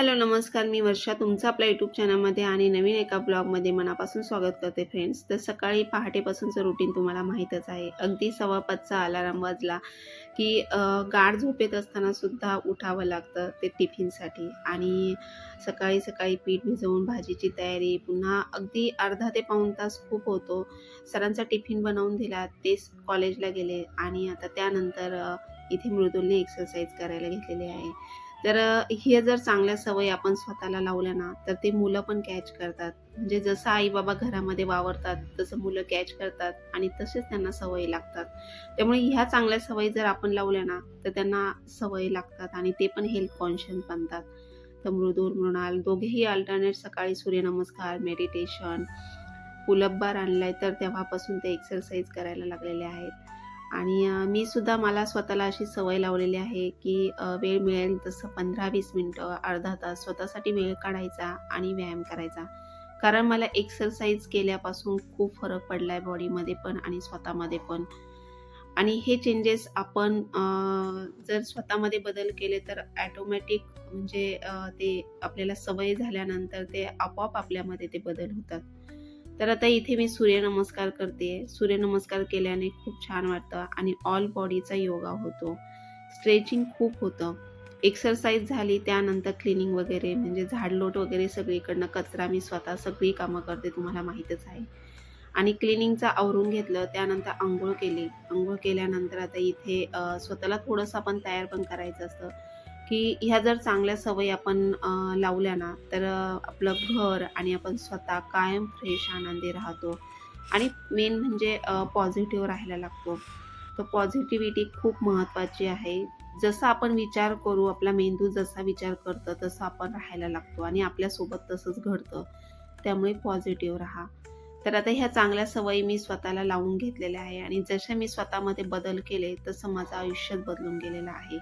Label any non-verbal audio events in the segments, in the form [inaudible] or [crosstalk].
Hello नमस्कार. मी वर्षा तुमचं आपल्या यूट्यूब चॅनलमध्ये आणि नवीन एका ब्लॉगमध्ये मनापासून स्वागत करते फ्रेंड्स तर सकाळी पहाटेपासूनचं रुटीन तुम्हाला माहीतच आहे. अगदी सव्वा पाचचा अलाराम वाजला की गाढ झोपेत असताना सुद्धा उठावं लागतं ते टिफिनसाठी आणि सकाळी सकाळी पीठ भिजवून भाजीची तयारी पुन्हा अगदी अर्धा ते पाऊण तास खूप होतो. सरांचा टिफिन बनवून दिला तेच कॉलेजला गेले आणि आता त्यानंतर इथे मृदुलने एक्सरसाइज करायला घेतलेली आहे. तर हे जर चांगल्या सवयी आपण स्वतःला लावल्या ना तर ते मुलं पण कॅच करतात. म्हणजे जसं आई बाबा घरामध्ये वावरतात तसं मुलं कॅच करतात आणि तसेच त्यांना सवयी लागतात. त्यामुळे ह्या चांगल्या सवयी जर आपण लावल्या ना तर त्यांना सवयी लागतात आणि ते पण हेल्थ कॉन्शियस बनतात. तर मृदूर मृणाल दोघेही अल्टरनेट सकाळी सूर्यनमस्कार मेडिटेशन पुलप बार आणलाय तर तेव्हापासून ते एक्सरसाइज करायला लागलेले आहेत. आणि मी सुद्धा मला स्वतःला अशी सवय लावलेली आहे की वेळ मिळेल तसं पंधरा वीस मिनटं अर्धा तास स्वतःसाठी वेळ काढायचा आणि व्यायाम करायचा. कारण मला एक्सरसाइज केल्यापासून खूप फरक पडला आहे बॉडीमध्ये पण आणि स्वतःमध्ये पण. आणि हे चेंजेस आपण जर स्वतःमध्ये बदल केले तर ॲटोमॅटिक म्हणजे ते आपल्याला सवय झाल्यानंतर ते आपोआप आपल्यामध्ये ते बदल होतात. तर आता इथे मी सूर्यनमस्कार करते. सूर्यनमस्कार केल्याने खूप छान वाटतं आणि ऑल बॉडीचा योगा होतो. स्ट्रेचिंग खूप होतं. एक्सरसाइज झाली त्यानंतर क्लिनिंग वगैरे म्हणजे झाडलोट वगैरे सगळीकडनं कचरा मी स्वतः सगळी कामं करते तुम्हाला माहीतच आहे. आणि क्लिनिंगचं आवरून घेतलं त्यानंतर आंघोळ केली. आंघोळ केल्यानंतर आता इथे स्वतःला थोडंसं आपण तयार पण करायचं असतं. की ह्या जर चांगल्या सवयी आपण लावल्या ना तर आपलं घर आणि आपण स्वतः कायम फ्रेश आनंदी राहतो. आणि मेन म्हणजे पॉझिटिव्ह राहायला लागतो. तर पॉझिटिव्हिटी खूप महत्त्वाची आहे. जसं आपण विचार करू आपला मेंदू जसा विचार करतं तसं आपण राहायला लागतो आणि आपल्यासोबत तसंच घडतं. त्यामुळे पॉझिटिव्ह राहा. तर आता ह्या चांगल्या सवयी मी स्वतःला लावून घेतलेल्या आहे आणि जसे मी स्वतःमध्ये बदल केले तसं माझं आयुष्यच बदलून गेलेलं आहे.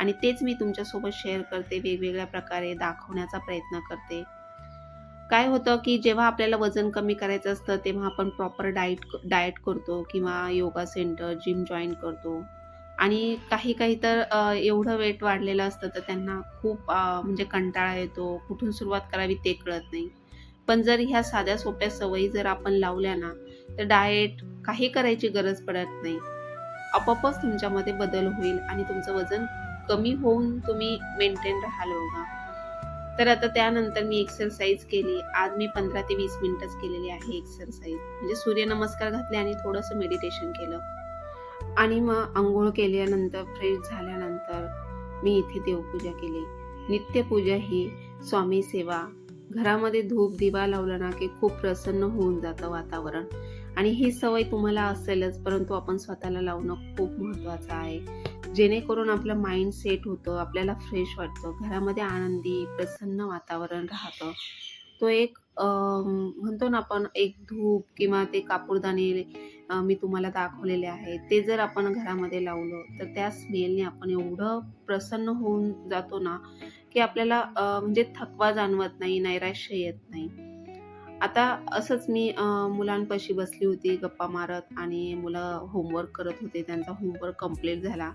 आणि तेच मी तुमच्यासोबत शेअर करते वेगवेगळ्या प्रकारे दाखवण्याचा प्रयत्न करते. काय होतं की जेव्हा आपल्याला वजन कमी करायचं असतं तेव्हा आपण प्रॉपर डाईट डाएट करतो किंवा योगा सेंटर जिम जॉईन करतो. आणि काही काही तर एवढं वेट वाढलेलं असतं तर त्यांना खूप म्हणजे कंटाळा येतो. कुठून सुरुवात करावी ते कळत नाही. पण जर ह्या साध्या सोप्या सवयी जर आपण लावल्या ना तर डाएट काही करायची गरज पडत नाही. आपोआपच तुमच्यामध्ये बदल होईल आणि तुमचं वजन कमी होऊन तुम्ही मेंटेन राहाल बघा. तर आता त्यानंतर मी एक्सरसाइज केली. आज मी पंधरा ते वीस मिनिटच केलेली आहे एक्सरसाइज म्हणजे सूर्यनमस्कार घातले आणि थोडंसं मेडिटेशन केलं. आणि मग आंघोळ केल्यानंतर फ्रेश झाल्यानंतर मी इथे देवपूजा केली. नित्यपूजा ही स्वामी सेवा. घरामध्ये धूप दिवा लावला ना की खूप प्रसन्न होऊन जातं वातावरण. आणि ही सवय तुम्हाला असेलच परंतु आपण स्वतःला लावणं खूप महत्त्वाचं आहे. जेणेकरून आपलं माइंड सेट होतं आपल्याला फ्रेश वाटतं घरामध्ये आनंदी प्रसन्न वातावरण राहतं. तो एक म्हणतो ना आपण एक धूप किंवा ते कापूरदाणे मी तुम्हाला दाखवलेले आहे ते जर आपण घरामध्ये लावलं तर त्या स्मेलने आपण एवढं प्रसन्न होऊन जातो ना की आपल्याला म्हणजे थकवा जाणवत नाही नैराश्य येत नाही. आता असंच मी मुलांपाशी बसली होती गप्पा मारत आणि मुलं होमवर्क करत होते त्यांचा होमवर्क कंप्लीट झाला.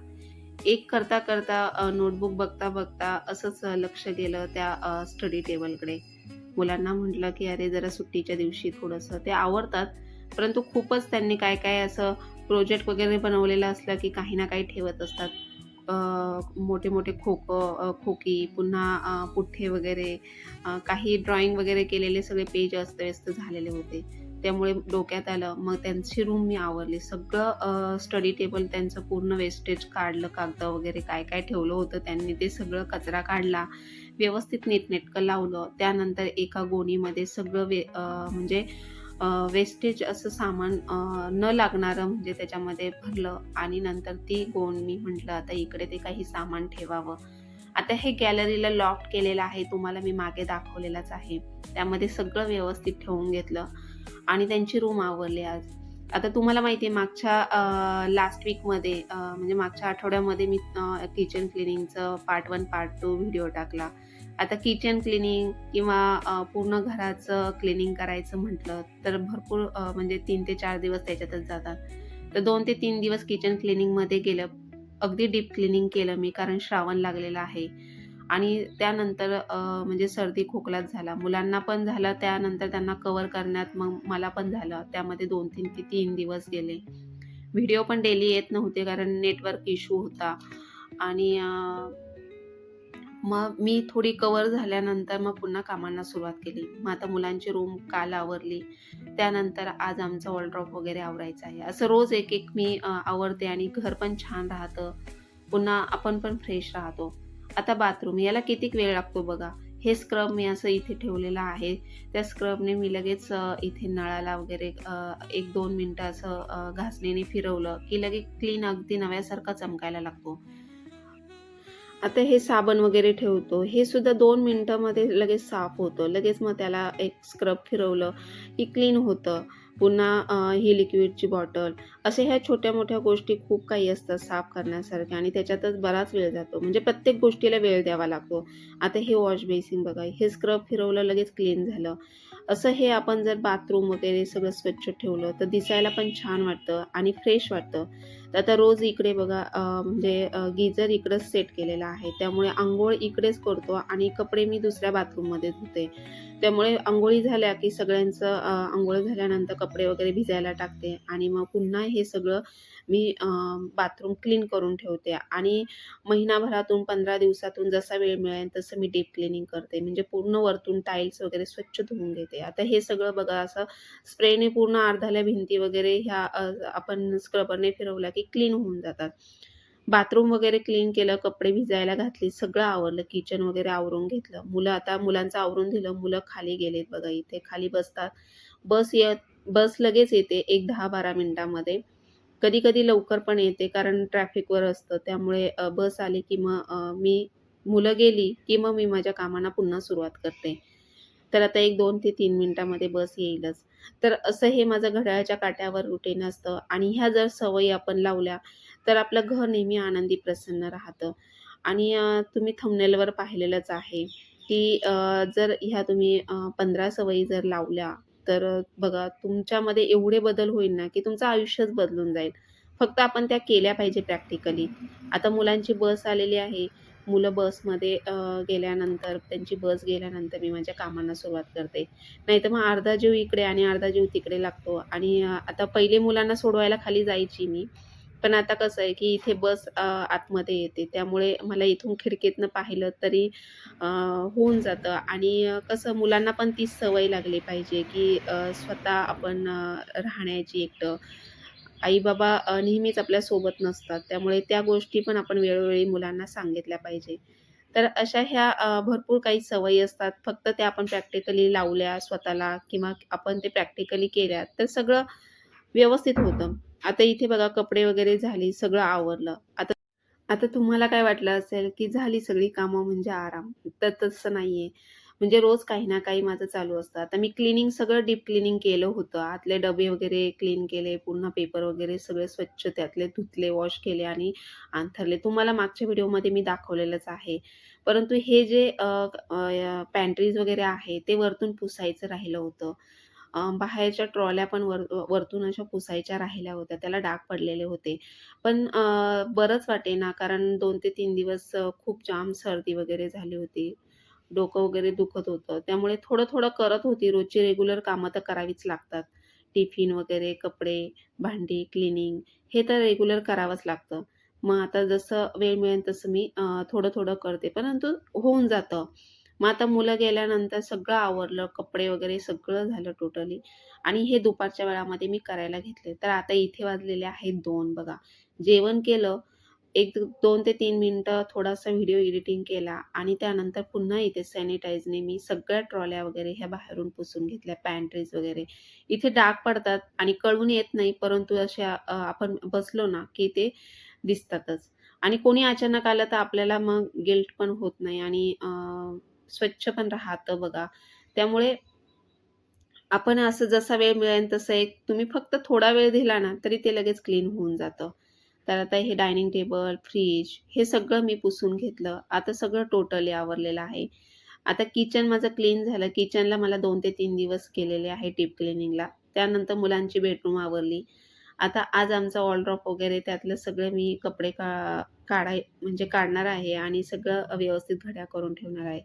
एक करता करता नोटबुक बघता बघता असंच लक्ष गेलं त्या स्टडी टेबलकडे मुलांना म्हटलं की अरे जरा सुट्टीच्या दिवशी थोडंसं. ते आवडतात परंतु खूपच त्यांनी काय काय असं प्रोजेक्ट वगैरे बनवलेलं असलं की काही ना काही ठेवत असतात. मोठे मोठे खोक खोकी पुन्हा पुठ्ठे वगैरे काही ड्रॉइंग वगैरे केलेले सगळे पेज अस्तव्यस्त झालेले होते. त्यामुळे डोक्यात आलं. मग त्यांची रूम मी आवरली. सगळं स्टडी टेबल त्यांचं पूर्ण वेस्टेज काढलं कागद वगैरे काय काय ठेवलं होतं त्यांनी ते सगळं कचरा काढला. व्यवस्थित नीटनेटकं लावलं. त्यानंतर एका गोणीमध्ये सगळं वे म्हणजे वेस्टेज असं सामान न लागणारं म्हणजे त्याच्यामध्ये भरलं. आणि नंतर ती गोण मी म्हटलं आता इकडे ते काही सामान ठेवावं. आता हे गॅलरीला लॉक केलेलं आहे. तुम्हाला मी मागे दाखवलेलाच आहे. त्यामध्ये सगळं व्यवस्थित ठेवून घेतलं. आणि त्यांची रूम आवरली आज. आता तुम्हाला माहिती आहे मागच्या लास्ट वीकमध्ये म्हणजे मागच्या आठवड्यामध्ये मी kitchen क्लिनिंगचं part one part two video टाकला. आता किचन क्लिनिंग किंवा पूर्ण घराचं क्लिनिंग करायचं म्हटलं तर भरपूर म्हणजे तीन ते चार दिवस त्याच्यातच जातात. तर दोन ते तीन दिवस किचन क्लिनिंगमध्ये गेलं. अगदी डीप क्लिनिंग केलं मी कारण श्रावण लागलेलं आहे. आणि त्यानंतर म्हणजे सर्दी खोकलाच झाला. मुलांना पण झालं त्यानंतर त्यांना कवर करण्यात मग मला पण झालं. त्यामध्ये दोन तीन ते तीन दिवस गेले. व्हिडिओ पण डेली येत नव्हते कारण नेटवर्क इश्यू होता. आणि मग मी थोडी कवर झाल्यानंतर मग पुन्हा कामांना सुरुवात केली. मग आता मुलांची रूम काल आवरली. त्यानंतर आज आमचं वॉलड्रॉप वगैरे आवरायचं आहे. असं रोज एक एक मी आवरते आणि घर पण छान राहतं. पुन्हा आपण पण फ्रेश राहतो. आता बाथरूम याला किती वेळ लागतो बघा? हे स्क्रब मी असं इथे ठेवलेलं आहे. त्या स्क्रबने मी लगेच इथे नळाला वगैरे एक दोन मिनटं असं घासणीने फिरवलं की लगेच क्लीन अगदी नव्यासारखा चमकायला लागतो. आता हे साबण वगैरे ठेवतो. हे सुद्धा दोन मिनटामध्ये लगेच साफ होतं. लगेच मग त्याला एक स्क्रब फिरवलं की क्लीन होतं. पुन्हा ही लिक्विडची बॉटल असे ह्या छोट्या मोठ्या गोष्टी खूप काही असतात साफ करण्यासारख्या आणि त्याच्यातच बराच वेळ जातो. म्हणजे प्रत्येक गोष्टीला वेळ द्यावा लागतो. आता हे वॉश बेसिन बघा हे स्क्रब फिरवलं लगेच क्लीन झालं. असं हे आपण जर बाथरूम वगैरे सगळं स्वच्छ ठेवलं तर दिसायला पण छान वाटतं आणि फ्रेश वाटतं. तर आता रोज इकडे बघा म्हणजे गिजर इकडंच सेट केलेला आहे. त्यामुळे आंघोळ इकडेच करतो आणि कपडे मी दुसऱ्या बाथरूममध्ये धुते. त्यामुळे आंघोळी झाल्या की सगळ्यांचं आंघोळ झाल्यानंतर कपडे वगैरे भिजायला टाकते. आणि मग पुन्हा हे सगळं मी बाथरूम क्लीन करून ठेवते. आणि महिनाभरातून पंधरा दिवसातून जसा वेळ मिळेल तसं मी डीप क्लिनिंग करते. म्हणजे पूर्ण वरतून टाईल्स वगैरे स्वच्छ धुवून घेते. आता हे सगळं बघा असं स्प्रेने पूर्ण अर्धाल्या भिंती वगैरे ह्या आपण स्क्रबरने फिरवल्या की क्लीन होऊन जातात. बाथरूम वगैरे क्लीन केलं कपडे भिजायला घातली सगळं आवरलं किचन वगैरे आवरून घेतलं. मुलं आता मुलांचं आवरून दिलं मुलं खाली गेलेत बघा इथे खाली बसतात. बस येत बस लगेच येते एक दहा बारा मिनटामध्ये. कधी कधी लवकर पण येते कारण ट्रॅफिकवर असतं. त्यामुळे बस आली की मग मी मुलं गेली की मग मी माझ्या कामांना पुन्हा सुरुवात करते. तर आता एक दोन ते तीन मिनटामध्ये बस येईलच. तर असं हे माझं घड्याळाच्या काट्यावर रुटीन असतं. आणि ह्या जर सवयी आपण लावल्या तर आपलं घर नेहमी आनंदी प्रसन्न राहतं. आणि तुम्ही थंबनेलवर पाहिलेलंच आहे की जर ह्या तुम्ही पंधरा सवयी जर लावल्या तर बघा तुमच्यामध्ये एवढे बदल होईल ना की तुमचं आयुष्यच बदलून जाईल. फक्त आपण त्या केल्या पाहिजे प्रॅक्टिकली आता मुलांची बस आलेली आहे मुलं बसमध्ये गेल्यानंतर त्यांची बस गेल्यानंतर मी माझ्या कामांना सुरुवात करते. नाहीतर मग अर्धा जीव इकडे आणि अर्धा जीव तिकडे लागतो. आणि आता पहिले मुलांना सोडवायला खाली जायची मी. पण आता कसं आहे की इथे बस आतमध्ये येते. त्यामुळे मला इथून खिडकीतनं पाहिलं तरी होऊन जातं. आणि कसं मुलांना पण तीच सवय लागली पाहिजे की स्वतः आपण राहण्याची एकटं. आई बाबा अ, नेहमीच आपल्यासोबत नसतात. त्यामुळे त्या गोष्टी पण आपण वेळोवेळी मुलांना सांगितल्या पाहिजे. तर अशा ह्या भरपूर काही सवयी असतात. फक्त त्या आपण प्रॅक्टिकली लावल्या स्वतःला किंवा आपण ते प्रॅक्टिकली केल्या तर सगळं व्यवस्थित होतं. आता इथे बघा कपडे वगैरे झाली सगळं आवरलं. आता आता तुम्हाला काय वाटलं असेल की झाली सगळी कामं म्हणजे आराम? तर तसं नाहीये. म्हणजे रोज काही ना काही माझं चालू असतं आता मी क्लिनिंग सगळं डीप क्लिनिंग केलं होतं आतले डबे वगैरे क्लीन केले पुन्हा पेपर वगैरे सगळे स्वच्छ त्यातले धुतले वॉश केले आणि अंथरले तुम्हाला मागच्या व्हिडिओमध्ये मी दाखवलेलंच आहे परंतु हे जे पॅन्ट्रीज वगैरे आहे ते वरतून पुसायचं राहिलं होतं बाहेरच्या ट्रॉल्या पण वर वरतून अशा पुसायच्या राहिल्या होत्या. त्याला डाग पडलेले होते. पण बरंच बरंच वाटेना कारण दोन ते तीन दिवस खूप जाम सर्दी वगैरे झाली होती. डोकं वगैरे दुखत होतं. त्यामुळे थोडं-थोडं करत होती. रोजची रेग्युलर कामं तर करावीच लागतात. टिफिन वगैरे, कपडे, भांडी, क्लिनिंग हे तर रेग्युलर करावंच लागतं. मग आता जसं वेळ मिळेल तसं मी थोडं-थोडं करते. परंतु होऊन जातं. मग आता मुलं गेल्यानंतर सगळं आवरलं, कपडे वगैरे सगळं झालं टोटली आणि हे दुपारच्या वेळामध्ये मी करायला घेतले. तर आता इथे वाजलेले आहेत दोन बघा. जेवण केलं, एक दोन ते तीन मिनटं थोडासा व्हिडिओ एडिटिंग केला आणि त्यानंतर पुन्हा इथे सॅनिटाईजने मी सगळ्या ट्रॉल्या वगैरे ह्या बाहेरून पुसून घेतल्या, पॅन्ट्रीज वगैरे. इथे डाग पडतात आणि कळून येत नाही, परंतु अशा आपण बसलो ना, की ते दिसतातच. आणि कोणी अचानक आलं तर आपल्याला मग गिल्ट पण होत नाही आणि स्वच्छ पण राहतं बघा. त्यामुळे आपण असं जसा वेळ मिळेल तसं एक तुम्ही फक्त थोडा वेळ दिला ना, तरी ते लगेच क्लीन होऊन जातं. तर आता हे डायनिंग टेबल, फ्रीज हे सगळं मी पुसून घेतलं. आता सगळं टोटली आवरलेलं आहे. आता किचन माझं क्लीन झालं. किचनला मला दोन ते तीन दिवस केलेले आहे डीप क्लिनिंगला त्यानंतर मुलांची बेडरूम आवरली. आता आज आमचा ऑलड्रॉप वगैरे त्यातलं सगळं मी कपडे का काढाय म्हणजे काढणार आहे आणि सगळं व्यवस्थित घड्या करून ठेवणार आहे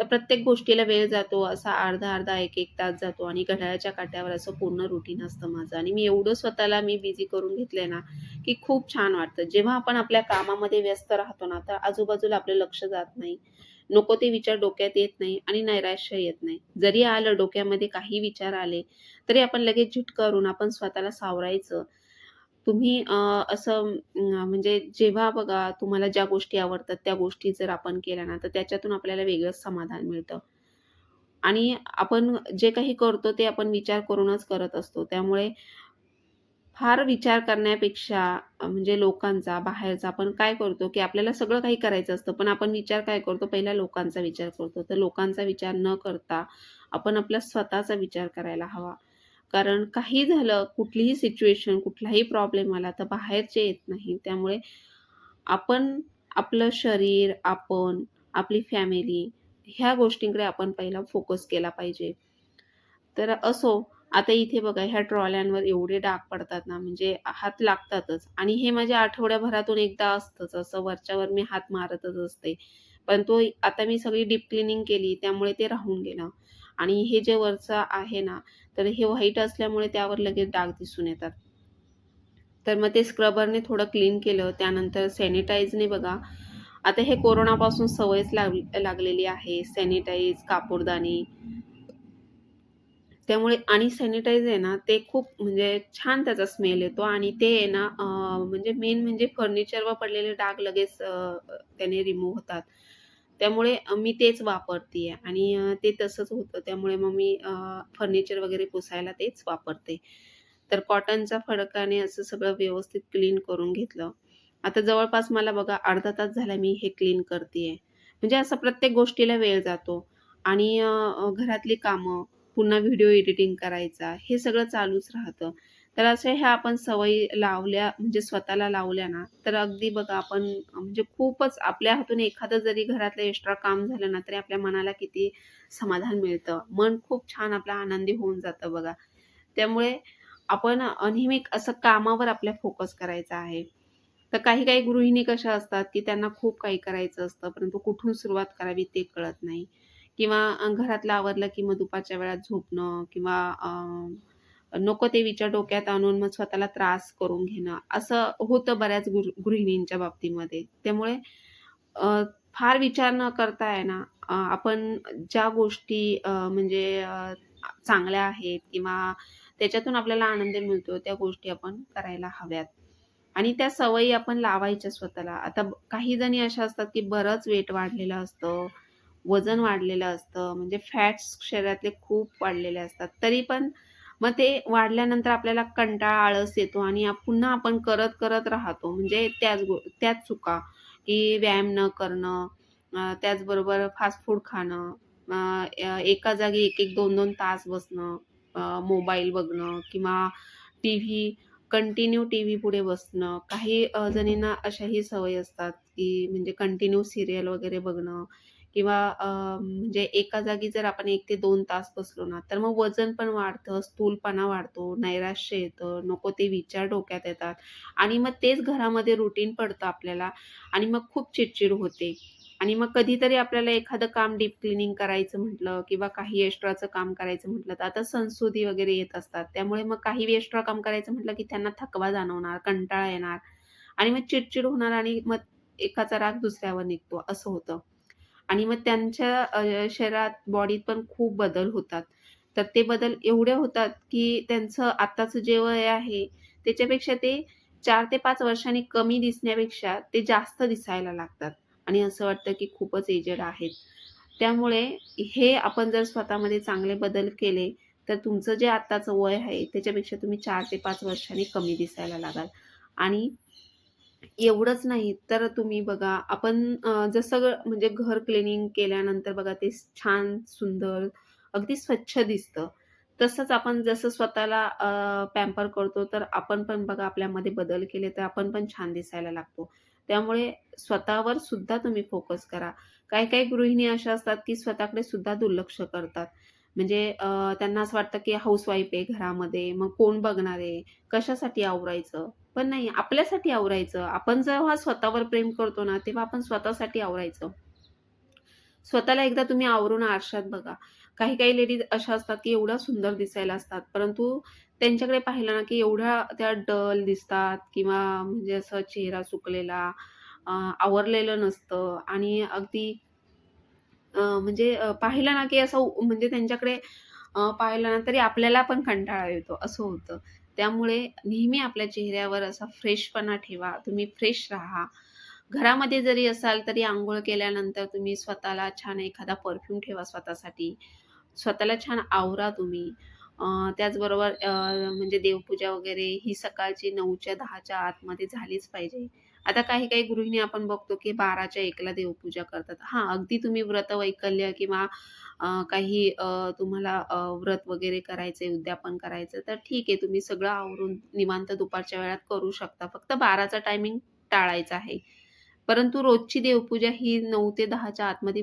तर प्रत्येक गोष्टीला वेळ जातो असा अर्धा अर्धा एक एक तास जातो आणि घड्याळाच्या काट्यावर असं पूर्ण रुटीन असतं माझं. आणि मी एवढं स्वतःला मी बिझी करून घेतलंय ना की खूप छान वाटतं. जेव्हा आपण आपल्या कामामध्ये व्यस्त राहतो ना तर आजूबाजूला आपलं लक्ष जात नाही. नको ते विचार डोक्यात येत नाही आणि नैराश्य येत नाही. जरी आलं डोक्यामध्ये काही विचार आले तरी आपण लगेच झिटकारून आपण स्वतःला सावरायचं तुम्ही असं म्हणजे जेव्हा बघा तुम्हाला ज्या गोष्टी आवडतात त्या गोष्टी जर आपण केल्या ना तर त्याच्यातून आपल्याला वेगळंच समाधान मिळतं. आणि आपण जे काही करतो ते आपण विचार करूनच करत असतो. त्यामुळे फार विचार करण्यापेक्षा म्हणजे लोकांचा बाहेरचा आपण काय करतो की आपल्याला सगळं काही करायचं असतं पण आपण विचार काय करतो? पहिला लोकांचा विचार करतो. तर लोकांचा विचार न करता आपण आपला स्वतःचा विचार करायला हवा. कारण काही झालं कुठलीही सिच्युएशन कुठलाही प्रॉब्लेम आला तर बाहेरचे येत नाही. त्यामुळे आपण आपलं शरीर आपण आपली फॅमिली ह्या गोष्टींकडे आपण पहिला फोकस केला पाहिजे. तर असो आता इथे बघा ह्या ट्रॉल्यांवर एवढे डाग पडतात ना म्हणजे हात लागतातच. आणि हे माझ्या आठवड्याभरातून एकदा असतंच असं वरच्यावर मी हात मारतच असते. पण तो आता मी सगळी डीप क्लिनिंग केली त्यामुळे ते राहून गेलं. आणि हे जे वरचं आहे ना तर हे व्हाईट असल्यामुळे त्यावर लगेच डाग दिसून येतात. तर मग ते स्क्रबरने थोडं क्लीन केलं त्यानंतर सॅनिटाईजने बघा. आता हे कोरोनापासून सवयच लाग लागलेली आहे. सॅनिटाईज कापूरदानी त्यामुळे आणि सॅनिटाईज आहे ना ते खूप म्हणजे छान त्याचा स्मेल येतो आणि ते आहे ना म्हणजे मेन म्हणजे फर्निचरवर पडलेले डाग लगेच त्याने रिमूव्ह होतात. त्यामुळे मी तेच वापरते आणि ते तसंच होतं. त्यामुळे मग मी फर्निचर वगैरे पुसायला तेच वापरते. तर कॉटनच्या फडकाने असं सगळं व्यवस्थित क्लीन करून घेतलं. आता जवळपास मला बघा अर्धा तास झाला मी हे क्लीन करते. म्हणजे असं प्रत्येक गोष्टीला वेळ जातो. आणि घरातली कामं पुन्हा व्हिडिओ एडिटिंग करायचा हे सगळं चालूच राहतं. तर अशा ह्या आपण सवयी लावल्या म्हणजे स्वतःला लावल्या ना तर अगदी बघा आपण म्हणजे खूपच आपल्या हातून एखादं जरी घरातलं एक्स्ट्रा काम झालं ना तरी आपल्या मनाला किती समाधान मिळतं. मन खूप छान आपलं आनंदी होऊन जातं बघा. त्यामुळे आपण नेहमी असं कामावर आपल्या फोकस करायचा आहे. तर काही काही गृहिणी कशा असतात की त्यांना खूप काही करायचं असतं परंतु कुठून सुरुवात करावी ते कळत नाही. किंवा घरातलं आवरलं की मग दुपारच्या वेळात झोपणं किंवा नको ते विचार डोक्यात आणून मग स्वतःला त्रास करून घेणं. असं होतं बऱ्याच गृहिणींच्या बाबतीमध्ये. त्यामुळे फार विचार न करता आहे ना आपण ज्या गोष्टी म्हणजे चांगल्या आहेत किंवा त्याच्यातून आपल्याला आनंद मिळतो त्या गोष्टी आपण करायला हव्यात. आणि त्या सवयी आपण लावायच्या स्वतःला. आता काही जणी अशा असतात की बरंच वेट वाढलेलं असतं वजन वाढलेलं असतं म्हणजे फॅट्स शरीरातले खूप वाढलेले असतात. तरी पण मग ते वाढल्यानंतर आपल्याला कंटाळा आळस येतो आणि पुन्हा आपण करत करत राहतो. म्हणजे त्याच गो त्याच चुका की व्यायाम न करणं त्याचबरोबर फास्ट फूड खाणं एका जागी एक एक दोन दोन तास बसणं मोबाईल बघणं किंवा T V continue T V पुढे बसणं. काही जणींना अशाही सवयी असतात की म्हणजे कंटिन्यू सिरियल वगैरे बघणं. किंवा म्हणजे एका जागी जर आपण एक ते दोन तास बसलो ना तर मग वजन पण वाढतं स्थूलपणा वाढतो नैराश्य येतं नको ते विचार डोक्यात येतात. आणि मग तेच घरामध्ये रुटीन पडतं आपल्याला आणि मग खूप चिडचिड होते. आणि मग कधीतरी आपल्याला एखादं काम डीप क्लिनिंग करायचं म्हटलं किंवा काही एक्स्ट्राचं काम करायचं म्हटलं तर आता संसुदी वगैरे येत असतात. त्यामुळे मग काही एक्स्ट्रा काम करायचं म्हटलं की त्यांना थकवा जाणवणार कंटाळा येणार आणि मग चिडचिड होणार आणि मग एकाचा राग दुसऱ्यावर निघतो असं होतं. आणि मग त्यांच्या शरीरात बॉडीत पण खूप बदल होतात. तर ते बदल एवढे होतात की त्यांचं आत्ताचं जे वय आहे त्याच्यापेक्षा ते चार ते पाच वर्षांनी कमी दिसण्यापेक्षा ते जास्त दिसायला लागतात. आणि असं वाटतं की खूपच एजेड आहेत. त्यामुळे हे आपण जर स्वतःमध्ये चांगले बदल केले तर तुमचं जे आत्ताचं वय आहे त्याच्यापेक्षा तुम्ही चार ते पाच वर्षांनी कमी दिसायला लागाल. आणि एवढंच नाही. तर तुम्ही बघा आपण जसं म्हणजे घर क्लिनिंग केल्यानंतर बघा ते छान सुंदर अगदी स्वच्छ दिसतं. तसंच आपण जसं स्वतःला पॅम्पर करतो तर आपण पण बघा आपल्यामध्ये बदल केले तर आपण पण छान दिसायला लागतो. त्यामुळे स्वतःवर सुद्धा तुम्ही फोकस करा. काही काही गृहिणी अशा असतात की स्वतःकडे सुद्धा दुर्लक्ष करतात. म्हणजे त्यांना असं वाटतं की हाऊसवाईफ आहे घरामध्ये, मग कोण बघणार आहे? कशासाठी आवरायचं? पण नाही, आपल्यासाठी आवरायचं. आपण जेव्हा स्वतःवर प्रेम करतो ना, तेव्हा आपण स्वतःसाठी आवरायचं. स्वतःला एकदा तुम्ही आवरून आरशात बघा. काही-काही लेडीज अशा असतात, की एवढ्या सुंदर दिसायला असतात, परंतु त्यांच्याकडे पाहिलं ना, की एवढ्या त्या डल दिसतात किंवा म्हणजे असं चेहरा सुकलेला, आवरलेलं नसतं आणि अगदी म्हणजे पाहिलं ना, की असं म्हणजे त्यांच्याकडे पाहिलं ना, तरी आपल्याला पण कंटाळा येतो, असं होतं. त्यामुळे नेहमी आपल्या चेहऱ्यावर असा फ्रेशपणा ठेवा. तुम्ही फ्रेश राहा. घरामध्ये जरी असाल, तरी आंघोळ केल्यानंतर तुम्ही स्वतःला छान एखादा परफ्यूम ठेवा स्वतःसाठी. स्वतःला छान आवरा तुम्ही. त्याचबरोबर म्हणजे देवपूजा वगैरे ही सकाळची 9च्या 10च्या आतमध्ये झालीच पाहिजे. आता काही-काही गृहिणी आपण बघतो, की 12च्या 1ला देवपूजा करतात. हां, अगदी तुम्ही व्रत वैकल्य किंवा काही तुम्हाला व्रत वगैरे करायचंय, उद्यापन करायचं, तर ठीक आहे, तुम्ही सगळं आवरून निवांत दुपारच्या वेळात करू शकता. फक्त 12चा टायमिंग टाळायचा आहे. परंतु रोजची देवपूजा ही नऊ ते 10च्या आतमध्ये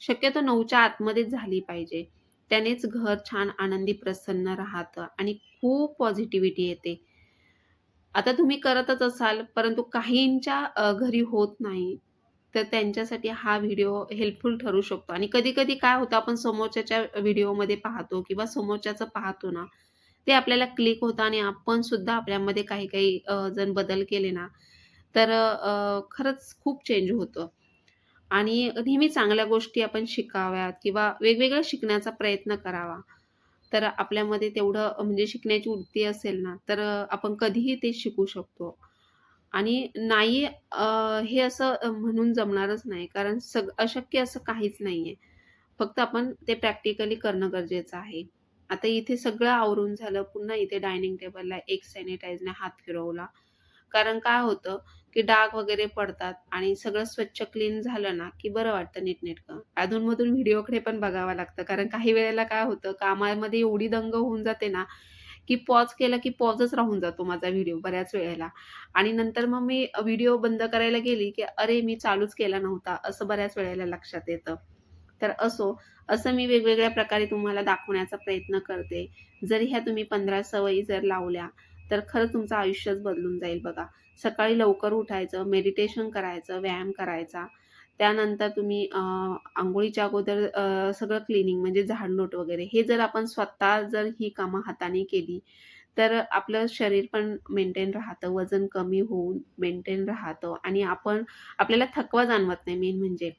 शक्यतो नऊच्या आतमध्येच झाली पाहिजे. त्यानेच घर छान आनंदी प्रसन्न राहतं आणि खूप पॉझिटिव्हिटी येते. आता तुम्ही करतच असाल, परंतु काहींच्या घरी होत नाही. तर त्यांच्यासाठी हा व्हिडिओ हेल्पफुल ठरू शकतो आणि कधी-कधी काय होतं आपण समोरच्याच्या व्हिडिओमध्ये पाहतो किंवा समोरच्याचं पाहतो ना, ते आपल्याला क्लिक होतं आणि आपण सुद्धा आपल्यामध्ये काही-काही जण बदल केले ना, तर खरंच खूप चेंज होतं. आणि नेहमी चांगल्या गोष्टी आपण शिकाव्यात किंवा वेगवेगळं शिकण्याचा प्रयत्न करावा. तर आपल्यामध्ये तेवढं म्हणजे शिकण्याची वृत्ती असेल ना, तर आपण कधीही ते शिकू शकतो. आणि नाही हे असं म्हणून जमणारच नाही. कारण सग अशक्य असं काहीच नाहीये. फक्त आपण ते प्रॅक्टिकली करणं गरजेचं आहे. आता इथे सगळं आवरून झालं. पुन्हा इथे डायनिंग टेबलला एक सॅनिटायझरने हात फिरवला. कारण काय होतं, की डाग वगैरे पडतात आणि सगळं स्वच्छ क्लीन झालं ना, की बरं वाटतं नीटनेटकं. अधून-मधून व्हिडिओकडे पण बघावं लागतं. कारण काही वेळेला काय होतं, कामामध्ये एवढी दंग होऊन जाते ना, की पॉज केला की पॉजच राहून जातो माझा व्हिडिओ बऱ्याच वेळेला. आणि नंतर मग मी व्हिडिओ बंद करायला गेली, की "अरे, मी चालूच केला नव्हता." असं बऱ्याच वेळेला लक्षात येतं. तर असो, असं मी वेगवेगळ्या प्रकारे तुम्हाला दाखवण्याचा प्रयत्न करते. जर ह्या तुम्ही 15 सवयी जर लावल्या, तर खरंच तुमचं आयुष्यच बदलून जाईल बघा. सकाळी लवकर उठायचं, मेडिटेशन करायचं, व्यायाम करायचा. त्यानंतर तुम्ही आंघोळीच्या अगोदर सगळं क्लिनिंग म्हणजे झाडलोट वगैरे हे जर आपण स्वतः जर ही कामं हाताने केली, तर आपलं शरीर पण मेंटेन राहतं, वजन कमी होऊन मेंटेन राहतं आणि आपण आपल्याला थकवा जाणवत नाही मेन म्हणजे.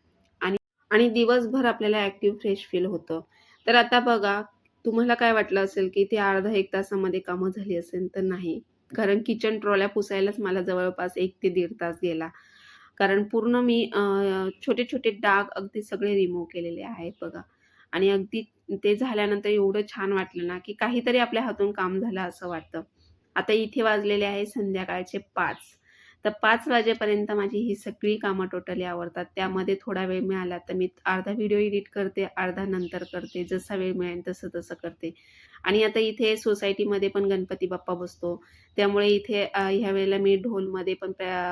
आणि आणि दिवसभर आपल्याला ॲक्टिव्ह फ्रेश फील होतं. तर आता बघा, तुम्हाला काय वाटलं असेल, की ते अर्धा एक तासामध्ये कामं झाली असेल, तर नाही. कारण किचन ट्रॉल्या पुसायलाच मला जवळपास एक ते दीड तास गेला. कारण पूर्ण मी छोटे-छोटे डाग अगदी सगळे रिमूव्ह केलेले आहेत बघा. आणि अगदी ते झाल्यानंतर एवढं छान वाटलं ना, की काहीतरी आपल्या हातून काम झालं असं वाटतं. आता इथे वाजलेले आहे संध्याकाळचे पाच तर पाच वाजेपर्यंत माझी ही सगळी कामं टोटली आवडतात त्यामध्ये थोडा वेळ मिळाला तर मी अर्धा व्हिडिओ एडिट करते, अर्धा नंतर करते. जसा वेळ मिळेल तसं-तसं करते. आणि आता इथे सोसायटीमध्ये पण गणपती बाप्पा बसतो. त्यामुळे इथे ह्या वेळेला मी ढोलमध्ये पण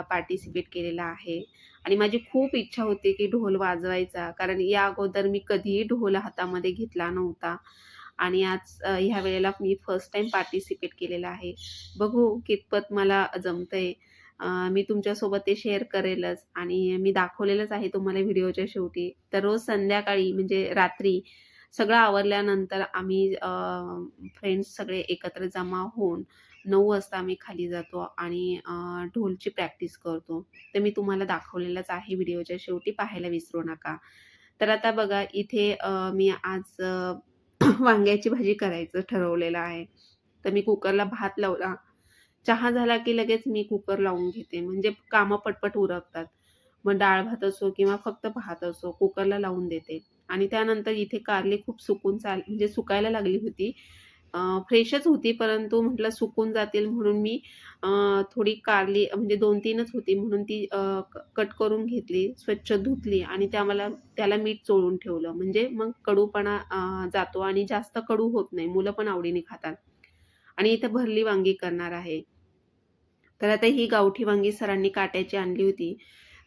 पार्टिसिपेट केलेला आहे. आणि माझी खूप इच्छा होती, की ढोल वाजवायचा. कारण या अगोदर मी कधीही ढोल हातामध्ये घेतला नव्हता. आणि आज ह्या वेळेला मी फर्स्ट टाईम पार्टिसिपेट केलेला आहे. बघू कितपत मला जमतंय. मी तुमच्यासोबत ते शेअर करेलच आणि मी दाखवलेलंच आहे तुम्हाला व्हिडिओच्या शेवटी. तर रोज संध्याकाळी म्हणजे रात्री सगळं आवरल्यानंतर आम्ही फ्रेंड्स सगळे एकत्र जमा होऊन नऊ वाजता आम्ही खाली जातो आणि ढोलची प्रॅक्टिस करतो. तर मी तुम्हाला दाखवलेलंच आहे व्हिडिओच्या शेवटी पाहायला विसरू नका. तर आता बघा इथे मी आज [clears throat] वांग्याची भाजी करायचं ठरवलेलं आहे. तर मी कुकरला भात लावला. चहा झाला की लगेच मी कुकर लावून घेते. म्हणजे कामं पटपट उरकतात. मग डाळ-भात असो किंवा फक्त भात असो कुकरला लावून देते. आणि त्यानंतर इथे कारली खूप सुकून चाल म्हणजे सुकायला लागली होती. फ्रेशच होती परंतु म्हटलं सुकून जातील म्हणून मी थोडी कारली म्हणजे 2-3च होती म्हणून ती कट करून घेतली, स्वच्छ धुतली आणि त्या मला त्याला मीठ चोळून ठेवलं. म्हणजे मग कडूपणा जातो आणि जास्त कडू होत नाही. मुलं पण आवडीने खातात. आणि इथे भरली वांगी करणार आहे. तर आता ही गावठी वांगी सरांनी काट्याची आणली होती.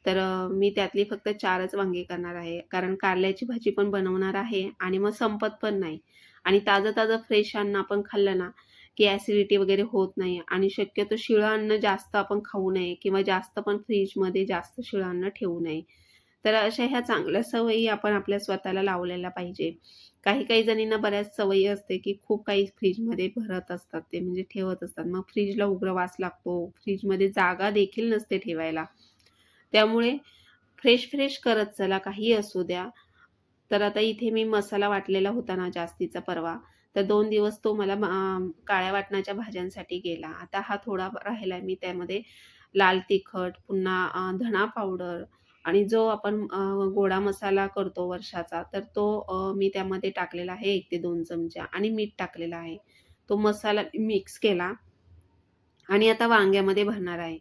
तर मी त्यातली फक्त चारच वांगे करणार आहे. कारण कारल्याची भाजी पण बनवणार आहे आणि मग संपत पण नाही. आणि ताजं ताजं फ्रेश अन्न आपण खाल्लं ना की ॲसिडिटी वगैरे होत नाही आणि शक्यतो शिळं अन्न जास्त आपण खाऊ नये किंवा जास्त पण फ्रीजमध्ये जास्त शिळं अन्न ठेवू नये. तर अशा ह्या चांगल्या सवयी आपण आपल्या स्वतःला लावलेल्या पाहिजे. काही काही जणींना बऱ्याच सवयी असते की खूप काही फ्रीजमध्ये भरत असतात ते म्हणजे ठेवत असतात. मग फ्रीजला उग्र वास लागतो. फ्रीजमध्ये जागा देखील नसते ठेवायला. त्यामुळे फ्रेश फ्रेश करत चला काही असू द्या. तर आता इथे मी मसाला वाटलेला होता ना जास्तीचा परवा. तर दोन दिवस तो मला काळ्या वाटणाच्या भाज्यांसाठी गेला. आता हा थोडा राहिला मी त्यामध्ये लाल तिखट पुन्हा धणा पावडर आणि जो आपण गोडा मसाला करतो वर्षाचा तर तो मी त्यामध्ये टाकलेला आहे एक ते दोन चमचा आणि मीठ टाकलेला आहे. तो मसाला मिक्स केला आणि आता वांग्यामध्ये भरणार आहे.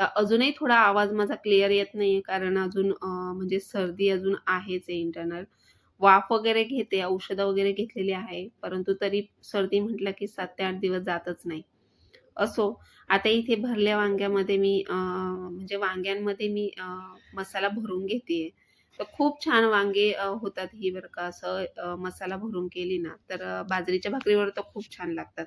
तर अजूनही थोडा आवाज माझा क्लिअर येत नाही कारण अजून म्हणजे सर्दी अजून आहेच आहे इंटरनल वाफ वगैरे घेते औषधं वगैरे घेतलेली आहे परंतु तरी सर्दी म्हटलं की सात ते आठ दिवस जातच नाही. असो आता इथे भरल्या वांग्यामध्ये मी म्हणजे वांग्यांमध्ये मी मसाला भरून घेते तर खूप छान वांगे होतात ही बरं का असं मसाला भरून केली ना तर बाजरीच्या भाकरीवर तर खूप छान लागतात.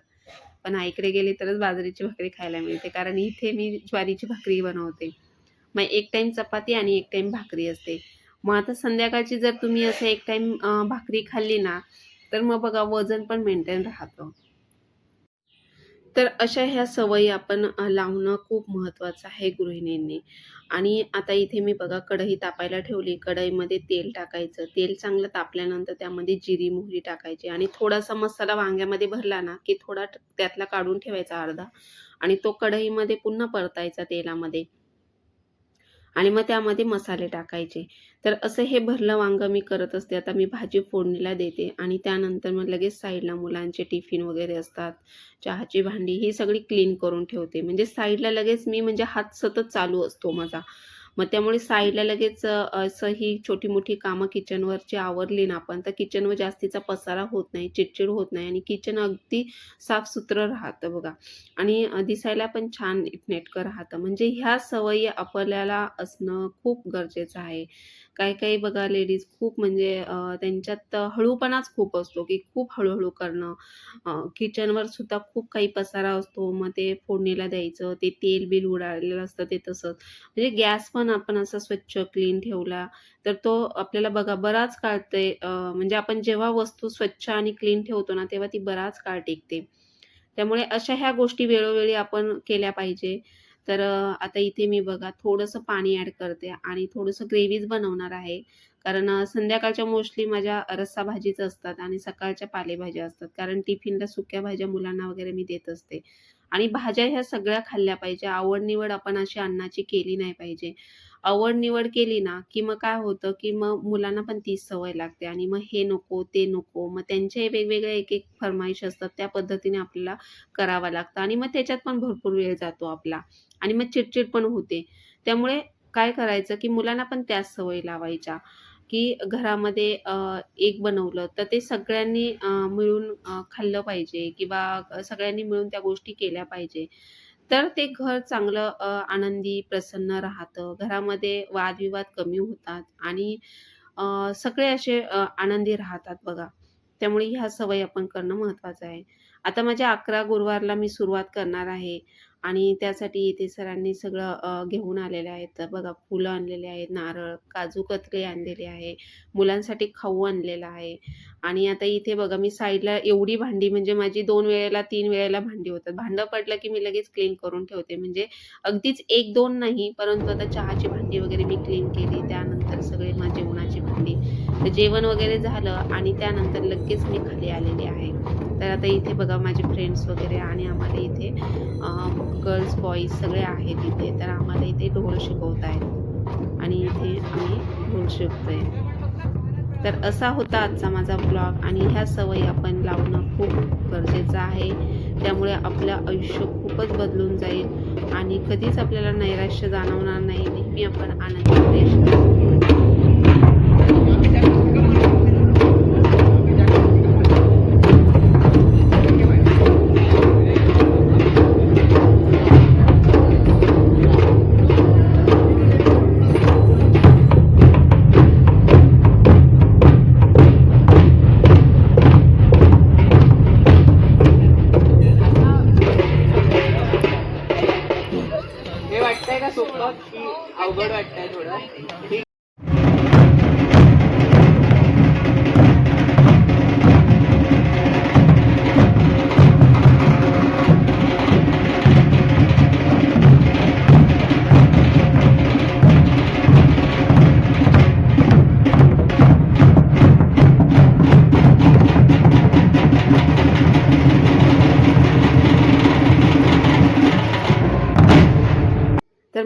पण आईकडे गेले तरच बाजरीची भाकरी खायला मिळते. कारण इथे मी ज्वारीची भाकरी बनवते. मग एक टाईम चपाती आणि एक टाईम भाकरी असते. मग आता संध्याकाळची जर तुम्ही असं एक टाईम भाकरी खाल्ली ना तर मग बघा वजन पण मेंटेन राहतं. तर अशा ह्या सवयी आपण लावणं खूप महत्त्वाचं आहे गृहिणींनी. आणि आता इथे मी बघा कढई तापायला ठेवली. कढईमध्ये तेल टाकायचं. तेल चांगलं तापल्यानंतर त्यामध्ये जिरी मोहरी टाकायची. आणि थोडासा मसाला वांग्यामध्ये भरला ना की थोडा ट- त्यातला काढून ठेवायचा अर्धा. आणि तो कढईमध्ये पुन्हा परतायचा तेलामध्ये. आणि मग त्यामध्ये मसाले टाकायचे. तर असं हे भरलं वांगं मी करत असते. आता मी भाजी फोडणीला देते आणि त्यानंतर मग लगेच साईडला मुलांचे टिफिन वगैरे असतात. चहाची भांडी ही सगळी क्लीन करून ठेवते. म्हणजे साईडला लगेच मी म्हणजे हात सतत चालू असतो माझा. मग त्यामुळे साईडला लगेच असं ही छोटी मोठी कामं किचनवरची आवरली ना आपण तर किचनवर जास्तीचा पसारा होत नाही चिडचिड होत नाही आणि किचन अगदी साफसुथरं राहतं बघा. आणि दिसायला पण छान नीटनेटकं राहतं. म्हणजे ह्या सवयी आपल्याला असणं खूप गरजेचं आहे. काही काही बघा लेडीज खूप म्हणजे त्यांच्यात हळूपणाच खूप असतो की खूप हळूहळू करणं. किचनवर सुद्धा खूप काही पसारा असतो. मग ते फोडणीला द्यायचं ते तेल बिल उडालेलं असतं ते तसंच. म्हणजे गॅस पण आपण असा स्वच्छ क्लीन ठेवला तर तो आपल्याला बघा बराच काळ ते म्हणजे आपण जेव्हा वस्तू स्वच्छ आणि क्लीन ठेवतो ना तेव्हा ती बराच काळ टिकते. त्यामुळे अशा ह्या गोष्टी वेळोवेळी आपण केल्या पाहिजे. तर आता इथे मी बघा थोडंसं पाणी ॲड करते आणि थोडंसं ग्रेव्हीज बनवणार आहे. कारण संध्याकाळच्या मोस्टली माझ्या रस्सा भाजीच असतात आणि सकाळच्या पालेभाज्या असतात. कारण टिफिनला सुक्या भाज्या मुलांना वगैरे मी देत असते. आणि भाज्या ह्या सगळ्या खाल्ल्या पाहिजे. आवड निवड आपण अशी अन्नाची केली नाही पाहिजे. आवड निवड केली ना की मग काय होतं की मग मुलांना पण तीच सवय लागते आणि मग हे नको ते नको मग त्यांचे वेगवेगळे एक एक फरमाईश असतात त्या पद्धतीने आपल्याला करावं लागतं आणि मग त्याच्यात पण भरपूर वेळ जातो आपला आणि मग चिडचिड पण होते. त्यामुळे काय करायचं की मुलांना पण त्याच सवय लावायच्या की घरामध्ये एक बनवलं तर ते सगळ्यांनी मिळून खाल्लं पाहिजे किंवा सगळ्यांनी मिळून त्या गोष्टी केल्या पाहिजे. तर ते घर चांगलं आनंदी प्रसन्न राहतं. घरामध्ये वादविवाद कमी होतात आणि सगळे असे आनंदी राहतात बघा. त्यामुळे ह्या सवयी आपण करणं महत्त्वाचं आहे. आता माझ्या अकरा गुरुवारला मी सुरुवात करणार आहे. आणि त्यासाठी इथे सरांनी सगळं घेऊन आलेले आहेत. तर बघा फुलं आणलेले आहेत नारळ काजू कतरी आणलेली आहे मुलांसाठी खाऊ आणलेला आहे. आणि आता इथे बघा मी साईडला एवढी भांडी म्हणजे माझी दोन वेळेला तीन वेळेला भांडी होतात. भांडं पडलं की मी लगेच क्लीन करून ठेवते. म्हणजे अगदीच एक दोन नाही परंतु आता चहाची भांडी वगैरे मी क्लीन केली. त्यानंतर सगळे मग जेवणाची भांडी. तर जेवण वगैरे झालं आणि त्यानंतर लगेच मी खाली आलेली आहे. तर आता इथे बघा माझे फ्रेंड्स वगैरे आणि आम्हाला इथे बॉईज सगळे आहेत इथे तर आम्हाला इथे ढोल शिकवत आहेत आणि इथे आम्ही ढोल शिकतोय तर असा होता आजचा माझा ब्लॉग आणि ह्या सवयी आपण लावणं खूप गरजेचं आहे. त्यामुळे आपलं आयुष्य खूपच बदलून जाईल आणि कधीच आपल्याला नैराश्य जाणवणार नाही. नेहमी आपण आनंदी अवघड वाटतंय थोडं. ठीक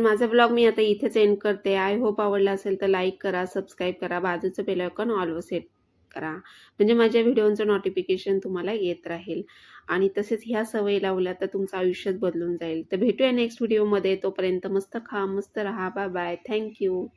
माझा ब्लॉग मी आता इथेच एंड करते. आय होप आवडला असेल तर लाईक करा सबस्क्राईब करा. बाजूचं बेल ऑलवर सेट करा. म्हणजे माझ्या व्हिडिओचं नोटिफिकेशन तुम्हाला येत राहील. आणि तसेच ह्या सवयी लावल्या तर तुमचं आयुष्यच बदलून जाईल. तर भेटूया नेक्स्ट व्हिडिओमध्ये तोपर्यंत मस्त खा मस्त राहा. Bye bye thank you